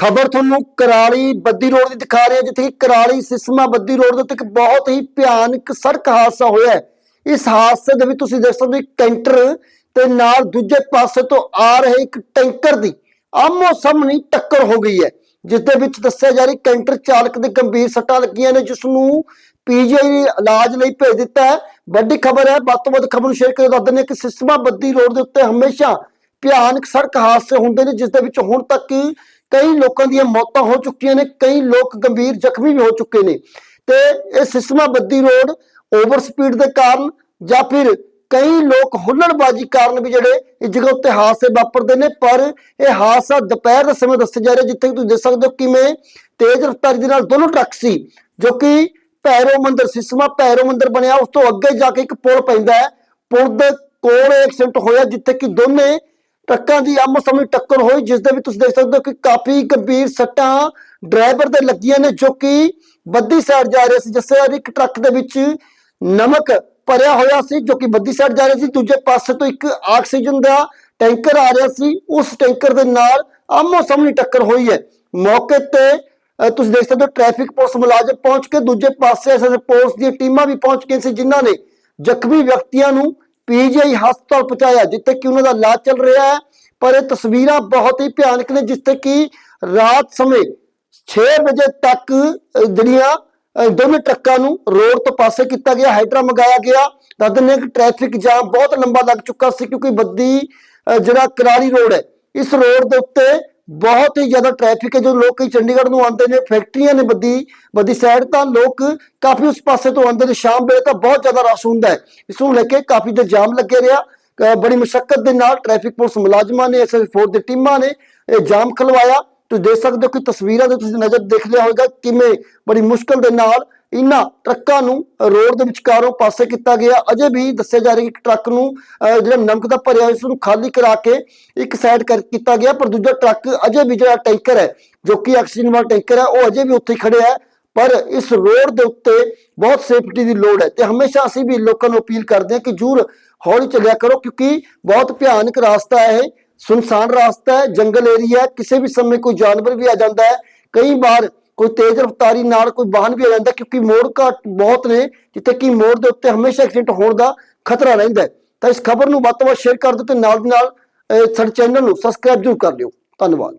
ਖਬਰ ਤੁਹਾਨੂੰ ਕਰਾਲੀ ਬੱਦੀ ਰੋਡ ਦੀ ਦਿਖਾ ਰਹੇ ਹਾਂ, ਜਿੱਥੇ ਕਿ ਕਰਾਲੀ ਸਿਸਮਾ ਬੱਦੀ ਰੋਡ ਦੇ ਉੱਤੇ ਇੱਕ ਬਹੁਤ ਹੀ ਭਿਆਨਕ ਸੜਕ ਹਾਦਸਾ ਹੋਇਆ ਹੈ। ਇਸ ਹਾਦਸੇ ਦੇ ਵਿੱਚ ਤੁਸੀਂ ਦੇਖ ਸਕਦੇ ਹੋ ਕੈਂਟਰ ਤੇ ਨਾਲ ਦੂਜੇ ਪਾਸੇ ਤੋਂ ਆ ਰਹੇ ਇੱਕ ਟੈਂਕਰ ਦੀ ਆਮੋ ਸਾਹਮਣੀ ਟੱਕਰ ਹੋ ਗਈ ਹੈ, ਜਿਸ ਦੇ ਵਿੱਚ ਦੱਸਿਆ ਜਾ ਰਿਹਾ ਕੈਂਟਰ ਚਾਲਕ ਦੇ ਗੰਭੀਰ ਸੱਟਾਂ ਲੱਗੀਆਂ ਨੇ, ਜਿਸ ਨੂੰ ਪੀਜੀਆਈ ਇਲਾਜ ਲਈ ਭੇਜ ਦਿੱਤਾ ਹੈ। ਵੱਡੀ ਖਬਰ ਹੈ, ਵੱਧ ਤੋਂ ਵੱਧ ਖਬਰ ਨੂੰ ਸ਼ੇਅਰ ਕਰੋ ਦੱਸ ਦਿੰਦੇ ਹਾਂ ਕਿ ਸਿਸਮਾ ਬੱਦੀ ਰੋਡ ਦੇ ਉੱਤੇ ਹਮੇਸ਼ਾ ਭਿਆਨਕ ਸੜਕ ਹਾਦਸੇ ਹੁੰਦੇ ਨੇ, ਜਿਸ ਦੇ ਵਿੱਚ ਹੁਣ ਤੱਕ ਕਈ ਲੋਕਾਂ ਦੀਆਂ ਮੌਤਾਂ ਹੋ ਚੁੱਕੀਆਂ ਨੇ, ਕਈ ਲੋਕ ਗੰਭੀਰ ਜ਼ਖਮੀ ਵੀ ਹੋ ਚੁੱਕੇ ਨੇ। ਤੇ ਇਹ ਸਿਸਮਾ ਬੱਦੀ ਰੋਡ ਓਵਰ ਸਪੀਡ ਦੇ ਕਾਰਨ ਜਾਂ ਫਿਰ ਕਈ ਲੋਕ ਹੁੱਲੜਬਾਜੀ ਕਾਰਨ ਵੀ ਜਿਹੜੇ ਇਸ ਜਗ੍ਹਾ ਉੱਤੇ ਹਾਦਸੇ ਵਾਪਰਦੇ ਨੇ, ਪਰ ਇਹ ਹਾਦਸਾ ਦੁਪਹਿਰ ਦੇ ਸਮੇਂ ਦੱਸਿਆ ਜਾ ਰਿਹਾ, ਜਿੱਥੇ ਕਿ ਤੁਸੀਂ ਦੇਖ ਸਕਦੇ ਹੋ ਕਿਵੇਂ ਤੇਜ਼ ਰਫ਼ਤਾਰੀ ਦੇ ਨਾਲ ਦੋਨੋਂ ਟਰੱਕ ਸੀ, ਜੋ ਕਿ ਭੈਰੋ ਮੰਦਰ, ਸਿਸਮਾ ਭੈਰੋ ਮੰਦਰ ਬਣਿਆ, ਉਸ ਤੋਂ ਅੱਗੇ ਜਾ ਕੇ ਇੱਕ ਪੁਲ ਪੈਂਦਾ ਹੈ। ਪੁਲ ਦੇ ਕੋਲ ਐਕਸੀਡੈਂਟ ਹੋਇਆ, ਜਿੱਥੇ ਕਿ ਦੋਨੇ ਟਰੱਕਾਂ ਦੀ ਆਮੋ ਸਾਹਮਣੇ ਟੱਕਰ ਹੋਈ, ਜਿਸ ਦੇ ਵਿੱਚ ਤੁਸੀਂ ਦੇਖ ਸਕਦੇ ਹੋ ਕਿ ਕਾਫੀ ਗੰਭੀਰ ਸੱਟਾਂ ਡਰਾਈਵਰ ਦੇ ਲੱਗੀਆਂ ਨੇ, ਜੋ ਕਿ ਬੱਦੀ ਸਾਈਡ ਜਾ ਰਿਹਾ ਸੀ, ਜਿਸ ਇੱਕ ਟਰੱਕ ਦੇ ਵਿੱਚ ਨਮਕ ਭਰਿਆ ਹੋਇਆ ਸੀ, ਜੋ ਕਿ ਬੱਦੀ ਸਾਈਡ ਜਾ ਰਿਹਾ ਸੀ। ਦੂਜੇ ਪਾਸੇ ਤੋਂ ਇੱਕ ਆਕਸੀਜਨ ਦਾ ਟੈਂਕਰ ਆ ਰਿਹਾ ਸੀ, ਉਸ ਟੈਂਕਰ ਦੇ ਨਾਲ ਆਮੋ ਸਾਹਮਣੇ ਟੱਕਰ ਹੋਈ ਹੈ। ਮੌਕੇ ਤੇ ਤੁਸੀਂ ਦੇਖ ਸਕਦੇ ਹੋ ਟ੍ਰੈਫਿਕ ਪੁਲਿਸ ਮੁਲਾਜ਼ਮ ਪਹੁੰਚ ਕੇ, ਦੂਜੇ ਪਾਸੇ ਐਸਐਸ ਪੁਲਿਸ ਦੀਆਂ ਟੀਮਾਂ ਵੀ ਪਹੁੰਚ ਗਈਆਂ ਸੀ, ਜਿਨ੍ਹਾਂ ਨੇ ਜ਼ਖਮੀ ਵਿਅਕਤੀਆਂ ਨੂੰ ਪੀਜੀਆਈ ਹਸਪਤਾਲ ਪਹੁੰਚਾਇਆ ਜਿੱਥੇ ਕਿ ਉਹਨਾਂ ਦਾ ਇਲਾਜ ਚੱਲ ਰਿਹਾ ਹੈ। ਪਰ ਇਹ ਤਸਵੀਰਾਂ ਬਹੁਤ ਹੀ ਭਿਆਨਕ ਨੇ ਜਿੱਥੇ ਕਿ ਰਾਤ ਸਮੇਂ 6 ਵਜੇ ਤੱਕ ਜਿਹੜੀਆਂ ਅਹ, ਦੋਵੇਂ ਟਰੱਕਾਂ ਨੂੰ ਰੋਡ ਤੋਂ ਪਾਸੇ ਕੀਤਾ ਗਿਆ ਹਾਈਡਰਾ ਮੰਗਾਇਆ ਗਿਆ। ਦੱਸ ਦਿੰਦੇ ਕਿ ਟ੍ਰੈਫਿਕ ਜਾਮ ਬਹੁਤ ਲੰਬਾ ਲੱਗ ਚੁੱਕਾ ਸੀ ਕਿਉਂਕਿ ਬੱਦੀ ਜਿਹੜਾ ਕਰਾਰੀ ਰੋਡ ਹੈ ਇਸ ਰੋਡ ਦੇ ਉੱਤੇ ਬਹੁਤ ਹੀ ਜ਼ਿਆਦਾ ਟ੍ਰੈਫਿਕ ਹੈ, ਜੋ ਲੋਕ ਚੰਡੀਗੜ੍ਹ ਨੂੰ ਆਉਂਦੇ ਨੇ ਫੈਕਟਰੀਆਂ ਨੇ ਬੱਦੀ ਬੱਦੀ ਸਾਈਡ ਤਾਂ ਲੋਕ ਕਾਫੀ ਉਸ ਪਾਸੇ ਤੋਂ ਆਉਂਦੇ ਨੇ, ਸ਼ਾਮ ਵੇਲੇ ਤਾਂ ਬਹੁਤ ਜ਼ਿਆਦਾ ਰਸ਼ ਹੁੰਦਾ ਹੈ। ਇਸ ਨੂੰ ਲੈ ਕੇ ਕਾਫੀ ਦੇ ਜਾਮ ਲੱਗੇ ਰਿਹਾ। ਬੜੀ ਮੁਸ਼ਕਲ ਦੇ ਨਾਲ ਟ੍ਰੈਫਿਕ ਪੁਲਿਸ ਮੁਲਾਜ਼ਮਾਂ ਨੇ ਐਸਐਸ ਫੋਰ ਦੀ ਟੀਮਾਂ ਨੇ, ਇਹ ਜਾਮ ਖਲਵਾਇਆ। ਤੁਸੀਂ ਦੇਖ ਸਕਦੇ ਹੋ ਕਿ ਤਸਵੀਰਾਂ ਦੇ ਤੁਸੀਂ ਨਜ਼ਰ ਦੇਖ ਲਿਆ ਹੋਵੇਗਾ ਕਿਵੇਂ ਬੜੀ ਮੁਸ਼ਕਲ ਦੇ ਨਾਲ ਇਹਨਾਂ ਟਰੱਕਾਂ ਨੂੰ ਰੋਡ ਦੇ ਵਿਚਕਾਰੋਂ ਪਾਸੇ ਕੀਤਾ ਗਿਆ। ਅਜੇ ਵੀ ਦੱਸਿਆ ਜਾ ਰਿਹਾ ਕਿ ਟਰੱਕ ਨੂੰ ਜਿਹੜਾ ਨਮਕ ਦਾ ਭਰਿਆ ਹੋਇਆ ਸੀ ਖਾਲੀ ਕਰਾ ਕੇ ਇੱਕ ਸਾਈਡ ਕਰ ਕੀਤਾ ਗਿਆ, ਪਰ ਦੂਜਾ ਟਰੱਕ ਅਜੇ ਵੀ ਜਿਹੜਾ ਟੈਂਕਰ ਹੈ, ਜੋ ਕਿ ਆਕਸੀਜਨ ਵਾਲਾ ਟੈਂਕਰ ਹੈ, ਉਹ ਅਜੇ ਵੀ ਉੱਥੇ ਹੀ ਖੜਿਆ ਹੈ। ਪਰ ਇਸ ਰੋਡ ਦੇ ਉੱਤੇ ਬਹੁਤ ਸੇਫਟੀ ਦੀ ਲੋੜ ਹੈ ਤੇ ਹਮੇਸ਼ਾ ਅਸੀਂ ਵੀ ਲੋਕਾਂ ਨੂੰ ਅਪੀਲ ਕਰਦੇ ਹਾਂ ਕਿ ਜਰੂਰ ਹੌਲੀ ਚੱਲਿਆ ਕਰੋ, ਕਿਉਂਕਿ ਬਹੁਤ ਭਿਆਨਕ ਰਾਸਤਾ ਹੈ ਇਹ। ਸੁਨਸਾਨ ਰਾਸਤਾ ਹੈ, ਜੰਗਲ ਏਰੀਆ ਹੈ, ਕਿਸੇ ਵੀ ਸਮੇਂ ਕੋਈ ਜਾਨਵਰ ਵੀ ਆ ਜਾਂਦਾ ਹੈ, ਕਈ ਵਾਰ ਕੋਈ ਤੇਜ਼ ਰਫ਼ਤਾਰੀ ਨਾਲ ਕੋਈ ਵਾਹਨ ਵੀ ਆ ਜਾਂਦਾ ਕਿਉਂਕਿ ਮੋੜ ਘਾਟ ਬਹੁਤ ਨੇ, ਜਿੱਥੇ ਕਿ ਮੋੜ ਦੇ ਉੱਤੇ ਹਮੇਸ਼ਾ ਐਕਸੀਡੈਂਟ ਹੋਣ ਦਾ ਖਤਰਾ ਰਹਿੰਦਾ ਹੈ। ਤਾਂ ਇਸ ਖਬਰ ਨੂੰ ਵੱਧ ਤੋਂ ਵੱਧ ਸ਼ੇਅਰ ਕਰ ਦਿਓ ਤੇ ਨਾਲ ਦੀ ਨਾਲ ਸਾਡੇ ਚੈਨਲ ਨੂੰ ਸਬਸਕ੍ਰਾਈਬ ਜ਼ਰੂਰ ਕਰ ਲਿਓ। ਧੰਨਵਾਦ।